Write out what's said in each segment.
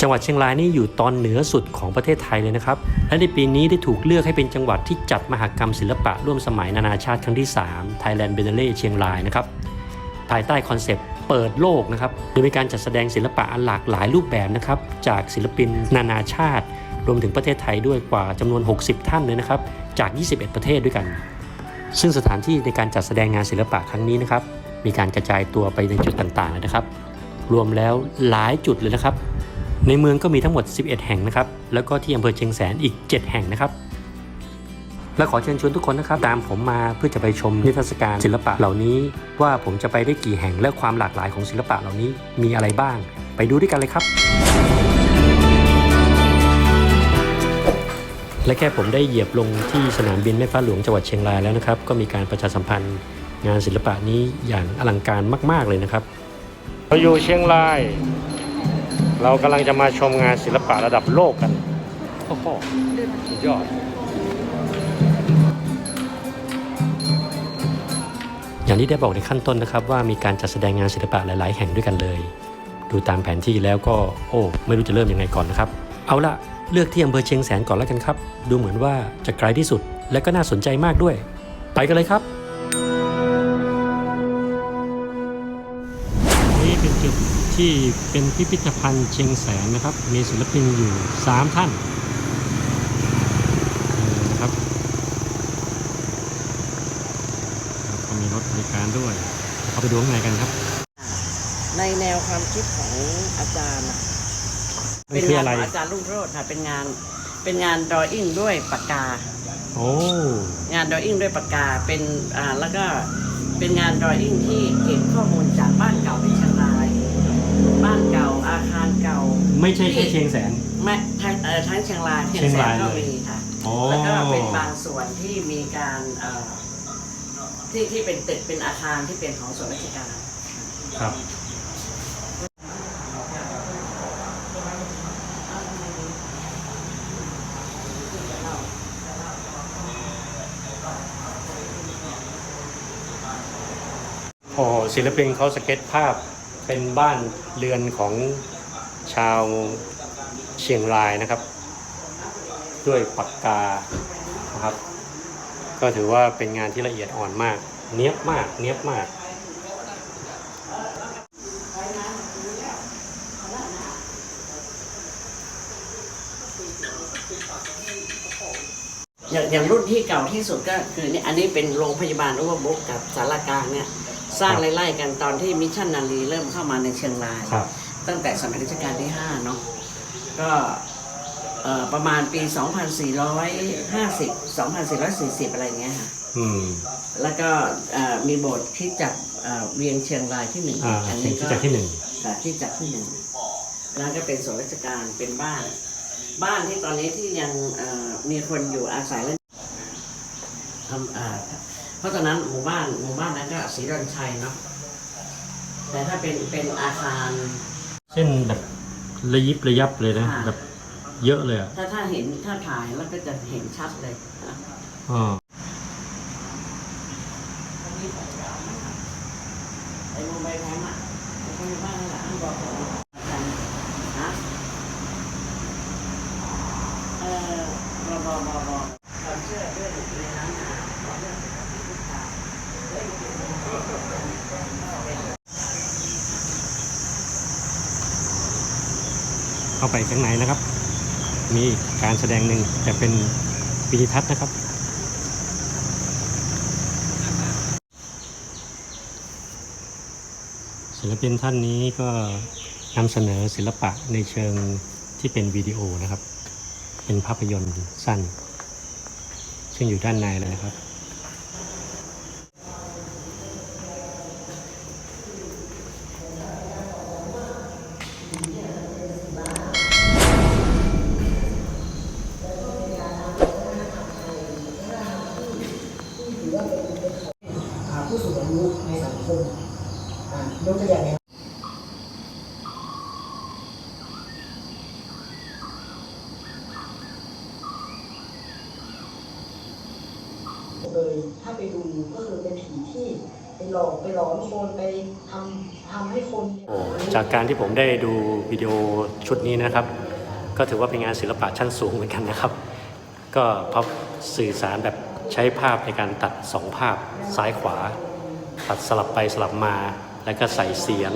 จังหวัดเชียงรายนี่อยู่ตอนเหนือสุดของประเทศไทยเลยนะครับ และในปีนี้ได้ถูกเลือกให้เป็นจังหวัดที่จัดมหกรรมศิลปะร่วมสมัยนานาชาติครั้งที่ 3 Thailand b i e n n a l e เชียงรายนะครับ ภายใต้คอนเซปต์เปิดโลกนะครับ โดยมีการจัดแสดงศิลปะอันหลากหลายรูปแบบนะครับ จากศิลปินนานาชาติ รวมถึงประเทศไทยด้วยกว่าจำนวน 60 ท่านเลยนะครับ จาก 21 ประเทศด้วยกัน ซึ่งสถานที่ในการจัดแสดงงานศิลปะครั้งนี้นะครับ มีการกระจายตัวไปในจุดต่างๆนะครับ รวมแล้วหลายจุดเลยนะครับ ในเมืองก็มีทั้งหมด 11 แห่งนะครับ แล้วก็ที่อำเภอเชียงแสนอีก 7 แห่งนะครับ และขอเชิญชวนทุกคนนะครับ ตามผมมาเพื่อจะไปชมนิทรรศการศิลปะเหล่านี้ ว่าผมจะไปได้กี่แห่งและความหลากหลายของศิลปะเหล่านี้มีอะไรบ้าง ไปดูด้วยกันเลยครับ และแค่ผมได้เหยียบลงที่สนามบินแม่ฟ้าหลวงจังหวัดเชียงรายแล้วนะครับ ก็มีการประชาสัมพันธ์ งานศิลปะนี้อย่างอลังการมาก ๆเลยนะครับเราอยู่เชียงราย เรากำลังจะมาชมงานศิลปะระดับโลกกันโอ้โหสุดยอด อย่างที่ได้บอกในขั้นต้นนะครับ ว่ามีการจัดแสดงงานศิลปะหลาย ๆ แห่งด้วยกันเลย ดูตามแผนที่แล้วก็โอ้ ไม่รู้จะเริ่มยังไงก่อนนะครับ เอาละเลือกที่อำเภอเชียงแสนก่อนแล้วกันครับ ดูเหมือนว่าจะไกลที่สุดและก็น่าสนใจมากด้วย ไปกันเลยครับ ที่เป็นพิพิธภัณฑ์เชียงแสนนะครับ มีศิลปินอยู่ 3 ท่านนี่นะครับแล้วก็มีรถบริการด้วย เข้าไปดูข้างในกันครับ ในแนวความคิดของอาจารย์น่ะนี่คืออะไรงานของอาจารย์รุ่งโรจน์ค่ะเป็นงานเป็นงานดรออิ่งด้วยปากกา โอ้ งานดรออิ่งด้วยปากกาเป็นอ่าแล้วก็เป็นงานดรออิ่งที่เก็บข้อมูลจากบ้านเก่าในเชียงราย บ้านเก่า อาคารเก่า ไม่ใช่แค่เชียงแสนแม้ทั้งเอ่อทั้งเชียงรายเชียงแสรานยก็เลยมีค่ะโอ้แล้วก็เป็นบางส่วนที่มีการเอ่อที่ที่เป็นตึกเป็นอาคารที่เป็นของส่วนราชการ ครับโอ้โหศิลปินเขาสเก็ตภาพ เป็นบ้านเรือนของชาวเชียงรายนะครับ ด้วยปากกานะครับ ก็ถือว่าเป็นงานที่ละเอียดอ่อนมาก เนี้ยบมากเนี้ยบมากอย่างอย่างรุ่นที่เก่าที่สุดก็คือเนี่ยอันนี้เป็นโรงพยาบาลอุปบุกกับสารกลางเนี่ย สร้างครับไล่ๆกันตอนที่มิชชันนารีเริ่มเข้ามาในเชียงราย ครับตั้งแต่สมัยรัชกาลที่ 5 เนาะก็เอ่อประมาณปี 2450 2440 อะไรเงี้ยค่ะ อืมแล้วก็เอ่อมีโบสถ์คริดจักรเอ่อเวียงเชียงรายที่หนึ่งอ่าเชียงที่จากที่หนึ่งค่ะคริดจักรที่หนึ่งแล้วก็เป็นส่วนราชการเป็นบ้าน บ้านที่ตอนนี้ที่ยังเอ่อมีคนอยู่อาศัยและทำอ่าเพ ราะตอนนั้นหมู่บ้านหมู่บ้านนั้นก็ศรีดอนชัยเนาะแต่ถ้าเป็นเป็นอาคารเช่นแบบระยิบระยับเลยนะค่ะ แบบเยอะเลยอะถ้าถ้าเห็นถ้าถ่ายแล้วก็จะเห็นชัดเลยนะอ๋อ ไอ้มุมใบแพมอะไอ้คนอยู่บ้านนั่นแหละอันบอกผมกันฮะเออบอบอบอบอความเชื่อเรื่องในนั้นนะความเรื่องพุทธา เข้าไปข้างในนะครับ มีการแสดงหนึ่งแต่เป็นวิดีทัศน์นะครับ ศิลปินท่านนี้ก็นำเสนอศิลปะในเชิงที่เป็นวิดีโอนะครับ เป็นภาพยนตร์สั้น ซึ่งอยู่ด้านในเลยนะครับ อ่าผู้สูงอายุในสังคมอ่ายกตัวอย่างอย่างเลยถ้าไปดูก็ คนผีที่ไปทำทำให้คนโอ้จากการที่ผมได้ดูวิดีโอชุดนี้นะครับ ก็ถือว่าเป็นงานศิลปะชั้นสูงเหมือนกันนะครับ ก็พบสื่อสารแบบใช้ภาพในการตัดสองภาพซ้ายขวา ตัดสลับไปสลับมา แล้วก็ใส่เสียง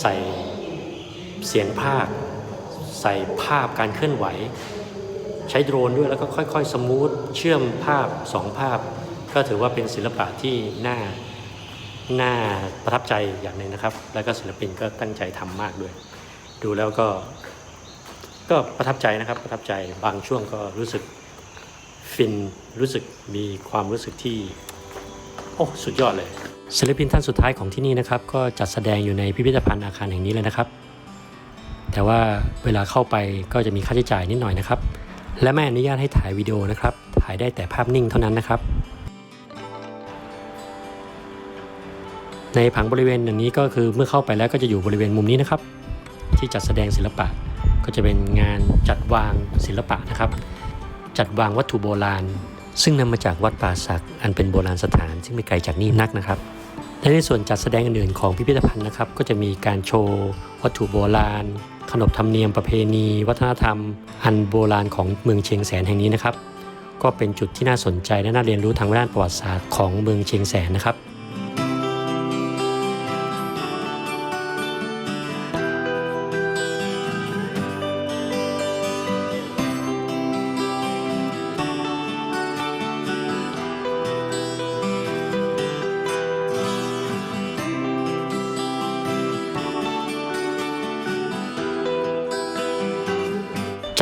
ใส่เสียงภาค ใส่ภาพการเคลื่อนไหว ใช้โดรนด้วยแล้วก็ค่อยๆ สมูทเชื่อมภาพสองภาพ ก็ถือว่าเป็นศิลปะที่น่า น่าประทับใจอย่างหนึ่งนะครับ แล้วก็ศิลปินก็ตั้งใจทำมากด้วย ดูแล้วก็ ก็ประทับใจนะครับ ประทับใจบางช่วงก็รู้สึกฟินรู้สึกมีความรู้สึกที่ โอ้สุดยอดเลย ศิลปินท่านสุดท้ายของที่นี่นะครับ ก็จัดแสดงอยู่ในพิพิธภัณฑ์อาคารแห่งนี้เลยนะครับ แต่ว่าเวลาเข้าไปก็จะมีค่าใช้จ่ายนิดหน่อยนะครับ และไม่อนุญาตให้ถ่ายวิดีโอนะครับ ถ่ายได้แต่ภาพนิ่งเท่านั้นนะครับ ในผังบริเวณอย่างนี้ก็คือเมื่อเข้าไปแล้วก็จะอยู่บริเวณมุมนี้นะครับ ที่จัดแสดงศิลปะ ก็จะเป็นงานจัดวางศิลปะนะครับ จัดวางวัตถุโบราณ ซึ่งนำมาจากวัดป่าสักอันเป็นโบราณสถาน ซึ่งไม่ไกลจากนี่นักนะครับและในส่วนจัดแสดงอื่นๆของพิพิธภัณฑ์นะครับ ก็จะมีการโชว์วัตถุโบราณ ขนบธรรมเนียมประเพณี วัฒนธรรม อันโบราณของเมืองเชียงแสนแห่งนี้นะครับ ก็เป็นจุดที่น่าสนใจและน่าเรียนรู้ทางด้านประวัติศาสตร์ของเมืองเชียงแสนนะครับ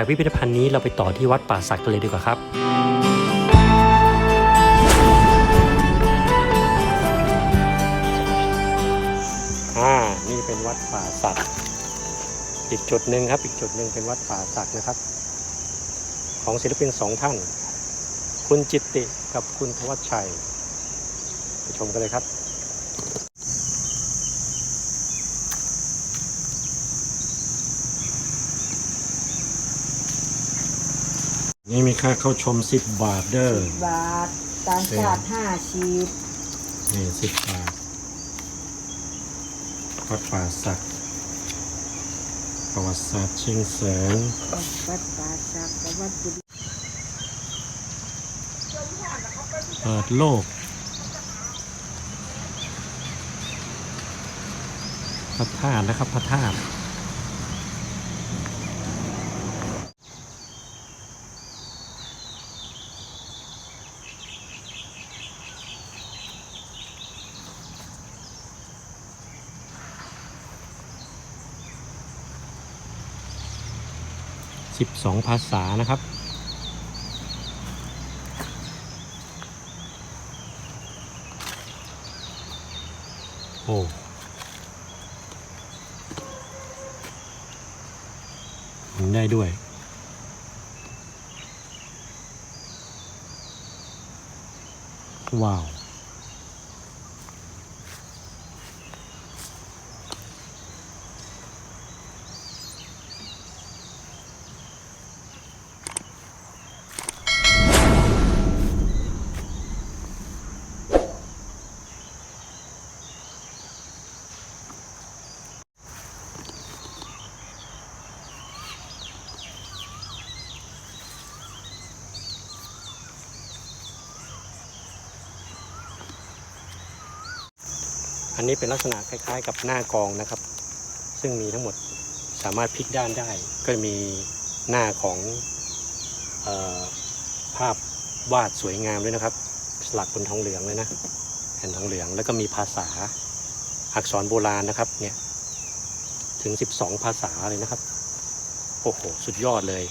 จากพิพิธภัณฑ์นี้เราไปต่อที่วัดป่าสักกันเลยดีกว่าครับ อ่า นี่เป็นวัดป่าสัก อีกจุดหนึ่งครับ อีกจุดหนึ่งเป็นวัดป่าสักนะครับ ของศิลปินสองท่าน คุณจิตติกับคุณทวัชชัย ไปชมกันเลยครับ นี่มีค่าเข้าชม 10 บาทเด้อ บาทต่างชาติห้าชีพนี่สิบบาทวัดป่าสัก ประวัติศาสตร์เชียงแสนวัดป่าสักกับวัดกุฎเปิดโลก พระธาตุนะครับพระธาตุ สิบสองภาษานะครับ โอ้หมุนได้ด้วยว้าว อันนี้เป็นลักษณะคล้ายๆ กับหน้ากองนะครับ ซึ่งมีทั้งหมดสามารถพลิกด้านได้ ก็มีหน้าของออภาพวาดสวยงามด้วยนะครับ สลักบนทองเหลืองเลยนะแผ่นทองเหลืองแล้วก็มีภาษาอักษรโบราณนะครับเนี่ยถึง 12 ภาษาเลยนะครับโอ้โหสุดยอดเลย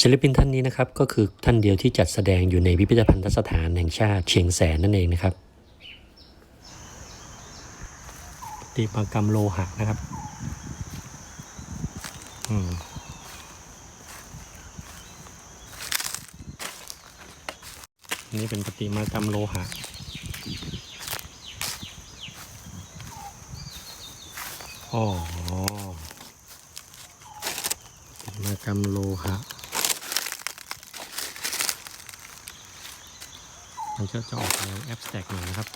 ศิลปินท่านนี้นะครับก็คือท่านเดียวที่จัดแสดงอยู่ในพิพิธภัณฑสถานแห่งชาติเชียงแสนนั่นเองนะครับ ปฏิมากรรมโลหะนะครับ อืมนี่เป็นปฏิมากรรมโลหะอ๋อปฏิมากรรมโลหะ มันก็จะออกแนวแอบสแต็กหน่อยนะครับ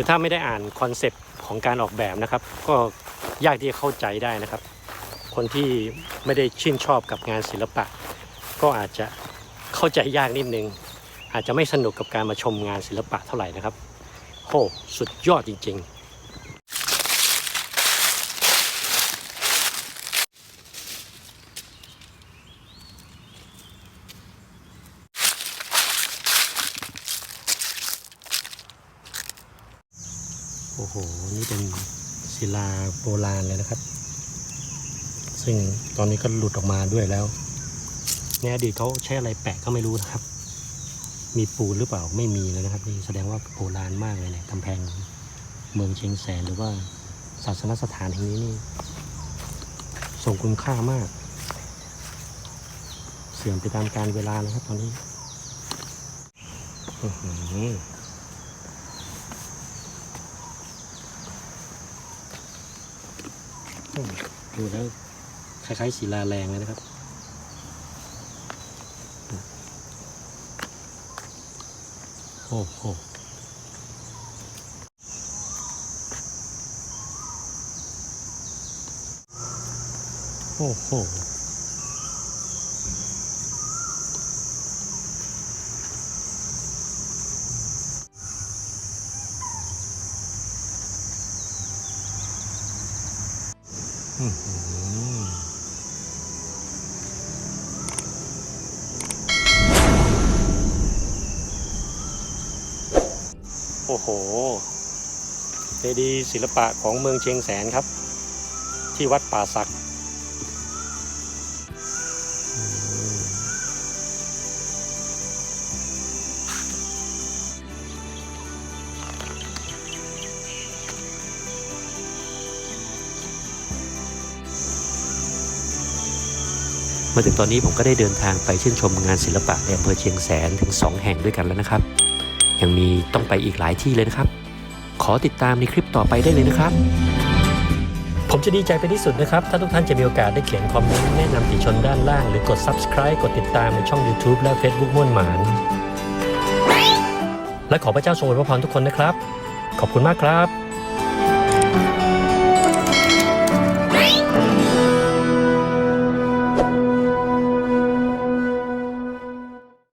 คือถ้าไม่ได้อ่านคอนเซปต์ของการออกแบบนะครับ ก็ยากที่จะเข้าใจได้นะครับ คนที่ไม่ได้ชื่นชอบกับงานศิลปะ ก็อาจจะเข้าใจยากนิดนึง อาจจะไม่สนุกกับการมาชมงานศิลปะเท่าไหร่นะครับโหสุดยอดจริง ๆ โอ้โห นี่เป็น ศิลาโบราณเลยนะครับ ซึ่งตอนนี้ก็หลุดออกมาด้วยแล้วในอดีตเขาใช้อะไรแปะก็ไม่รู้นะครับ มีปูนหรือเปล่าไม่มีเลยนะครับนี่แสดงว่าโบราณมากเลยเนี่ยกำแพงเมืองเชียงแสนหรือว่าศาสนสถานแห่งนี้นี่ทรงคุณค่ามาก เสื่อมไปตามกาลเวลานะครับตอนนี้อื้อหือ อืม ดูแล้วคล้ายๆศิลาแรงเลยนะครับ โอ้โหโอ้โห อื้อหือ โอ้โหเจดีย์ศิลปะของเมืองเชียงแสนครับ ที่วัดป่าสัก มาถึงตอนนี้ผมก็ได้เดินทางไปชื่นชมงานศิลปะในอำเภอเชียงแสนถึง 2 แห่งด้วยกันแล้วนะครับ ยังมีต้องไปอีกหลายที่เลยนะครับ ขอติดตามในคลิปต่อไปได้เลยนะครับ ผมจะดีใจเป็นที่สุดนะครับ ถ้าทุกท่านจะมีโอกาสได้เขียนคอมเมนต์แนะนำติชนด้านล่างหรือกด subscribe กดติดตามในช่อง YouTube และ Facebook ม่วนหมานและขอพระเจ้าทรงอวยพรทุกคนนะครับ ขอบคุณมากครับ